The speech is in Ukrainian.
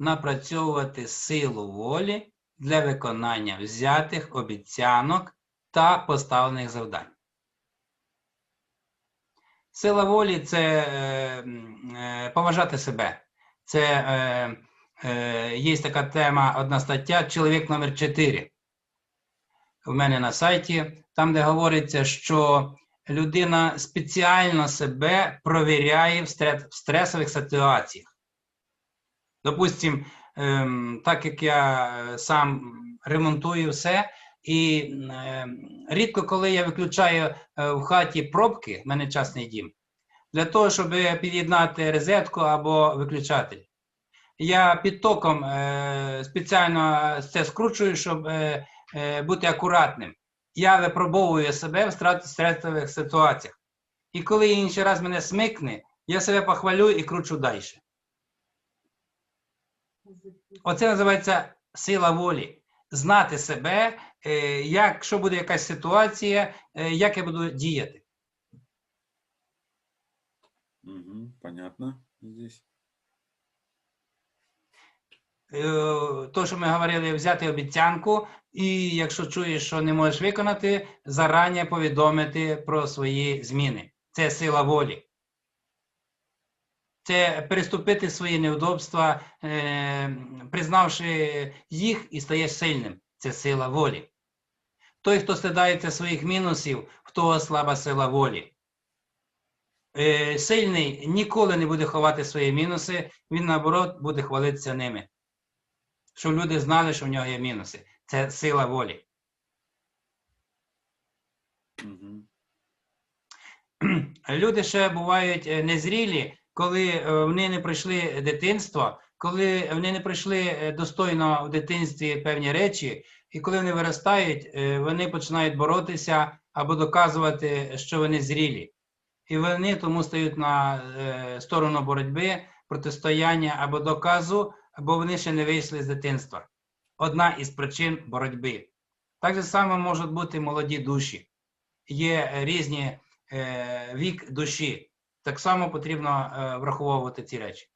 напрацьовувати силу волі для виконання взятих обіцянок та поставлених завдань. Сила волі це е, е, поважати себе. Це е, є така тема, одна стаття, чоловік номер 4 в мене на сайті, там, де говориться, що людина спеціально себе провіряє в стресових ситуаціях. Допустим, ем, так як я е, сам ремонтую все, і ем, рідко коли я виключаю е, в хаті пробки, в мене частний дім, для того, щоб під'єднати розетку або виключатель. Я під током е, спеціально це скручую, щоб е, е, бути акуратним. Я випробовую себе в стресових ситуаціях. І коли інший раз мене смикне, я себе похвалю і кручу далі. Оце називається сила волі. Знати себе, е, якщо буде якась ситуація, е, як я буду діяти. Угу, понятно здесь. Е, То, що ми говорили, взяти обіцянку, і якщо чуєш, що не можеш виконати, зарані повідомити про свої зміни. Це сила волі. Це переступити свої неудобства, е, признавши їх і стаєш сильним. Це сила волі. Той, хто стидається своїх мінусів, в того слаба сила волі. Е, Сильний ніколи не буде ховати свої мінуси, він наоборот буде хвалитися ними. Щоб люди знали, що в нього є мінуси. Це сила волі. Люди ще бувають е, незрілі, коли е, вони не пройшли дитинство, коли вони не пройшли е, достойно в дитинстві певні речі, і коли вони виростають, е, вони починають боротися або доказувати, що вони зрілі. І вони тому стають на сторону боротьби, протистояння або доказу, або вони ще не вийшли з дитинства. Одна із причин боротьби. Так же само можуть бути молоді душі. Є різні вік душі. Так само потрібно е, враховувати ці речі.